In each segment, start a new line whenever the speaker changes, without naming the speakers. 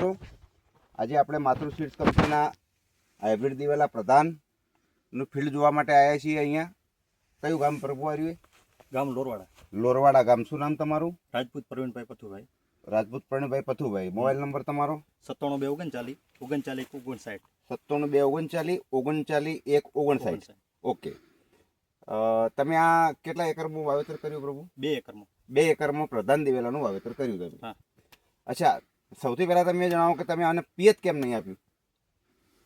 મિત્રો આજે આપણે માતૃ સીડ્સ કંપનીના હાઇબ્રિડ દિવેલા પ્રધાનનું ફિલ્ડ જોવા માટે આવ્યા છીએ અહીંયા. કયું ગામ પ્રભુ આવ્યું
ગામ લોરવાડા.
લોરવાડા ગામ. શું નામ તમારું?
રાજપૂત પ્રવીણભાઈ પથુભાઈ.
રાજપૂત પ્રવીણભાઈ પથુભાઈ. મોબાઈલ નંબર તમારો?
સત્તાણું બે ઓગણચાલીસ ઓગણચાલીસ ઓગણસાઠ.
સત્તાણું બે ઓગણચાલીસ ઓગણચાલીસ એક ઓગણસાઠ. ઓકે. તમે આ કેટલા એકરમાં વાવેતર કર્યું પ્રભુ?
બે એકરમાં.
બે એકરમાં પ્રધાન દિવેલાનું વાવેતર કર્યું તમે.
હા.
અચ્છા સૌથી પહેલા તમે જણાવો કે તમે આને પિયત કેમ નહીં આપ્યું?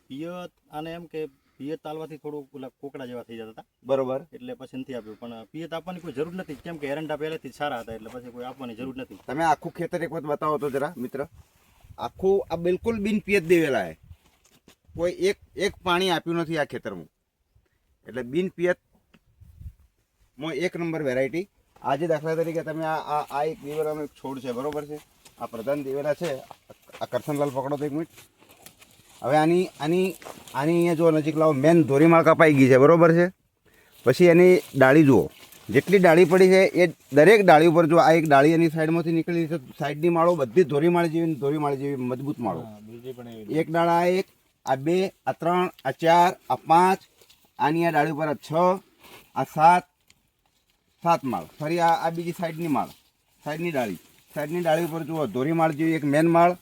પિયત આને એમ કે પિયત તાલવાથી થોડું પેલા કોકડા જેવા થઈ જતા હતા.
બરોબર.
એટલે પછી નથી આપ્યું પણ પિયત આપવાની કોઈ જરૂર નથી કેમ કે એરંડા પહેલેથી સારા હતા એટલે પછી કોઈ આપવાની જરૂર નથી.
તમે આખું ખેતર એક વખત બતાવો તો જરા મિત્ર. આખું આ બિલકુલ બિન પિયત દેવેલા છે કોઈ એક એક પાણી આપ્યું નથી આ ખેતરમાં. એટલે બિન પિયતમાં એક નંબર વેરાયટી આજે દાખલા તરીકે તમે આ આ એક દિવેલાનો એક છોડ છે બરોબર છે? આ પ્રધાન દિવેલા છે આ કરસનલાલ પકડો તો એક મિનિટ. હવે આની આની આની અહીંયા જો નજીક લાવો મેન ધોરીમાળ કપાઈ ગઈ છે બરોબર છે? પછી એની ડાળી જુઓ. જેટલી ડાળી પડી છે એ દરેક ડાળી ઉપર જો આ એક ડાળી એની સાઈડમાંથી નીકળી છે સાઈડની માળો બધી ધોરીમાળ જેવી ધોરીમાળ જેવી મજબૂત માળો. એક ડાળા આ એક આ બે આ ત્રણ આ ચાર આ પાંચ આની આ ડાળી ઉપર આ છ આ સાત સાત માળ. ફરી આ આ બીજી સાઈડની માળ. સાઈડની ડાળી. સાઈડની ડાળી ઉપર જુઓ, ધોરીમાળ જેવી એક મેન માળ.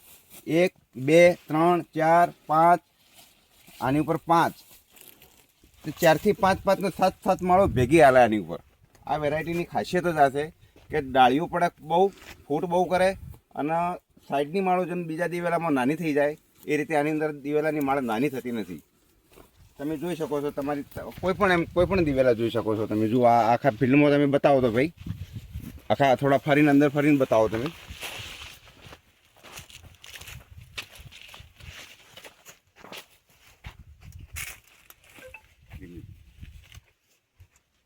એક, બે, ત્રણ, ચાર, પાંચ. આની ઉપર પાંચ. તો ચારથી પાંચ પાંચને સાત સાત માળો ભેગી હાલે આની ઉપર. આ વેરાયટીની ખાસિયત જ આ છે કે ડાળીઓ પણ બહુ ફૂટ બહુ કરે અને સાઈડની માળો જેમ બીજા દિવેલામાં નાની થઈ જાય, એ રીતે આની અંદર દિવેલાની માળ નાની થતી નથી. તમે જોઈ શકો છો તમારી કોઈ પણ એમ, કોઈ પણ દિવેલા જોઈ શકો છો તમે. જુઓ આ આખા ફિલ્ડમાં તમે બતાવો તો ભાઈ. આખા થોડા ફરીને અંદર ફરીને બતાવો તમે.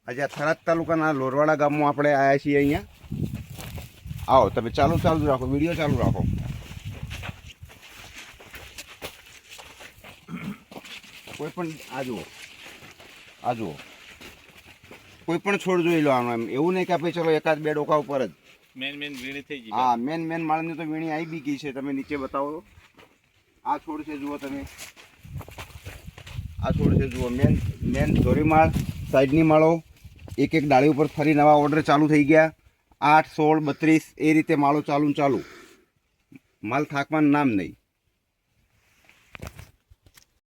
આજે આ થરાદ તાલુકાના લોરવાડા ગામમાં આપણે આવ્યા છીએ અહીંયા. આવો, તમે ચાલુ ચાલુ રાખો, વીડિયો ચાલુ રાખો. કોઈ પણ આ જુઓ. આ જુઓ. કોઈ પણ છોડ જોઈ લો આનો એમ. એવું નહીં કે આપણે ચલો એકાદ બે ડોકા ઉપર જ.
મેન મેન વીણી થઈ ગઈ.
હા મેન મેન માળની તો વીણી આવી બી ગઈ છે. તમે નીચે બતાવો. આ છોડ છે જુઓ તમે. આ છોડ છે જુઓ. મેન મેન ધોરીમાળ સાઈડની માળો. એક એક ડાળી ઉપર ફરી નવા ઓર્ડર ચાલુ થઈ ગયા. આઠ સોળ બત્રીસ એ રીતે માળો ચાલુ ચાલુ. માલ થાકવાનું નામ નહીં.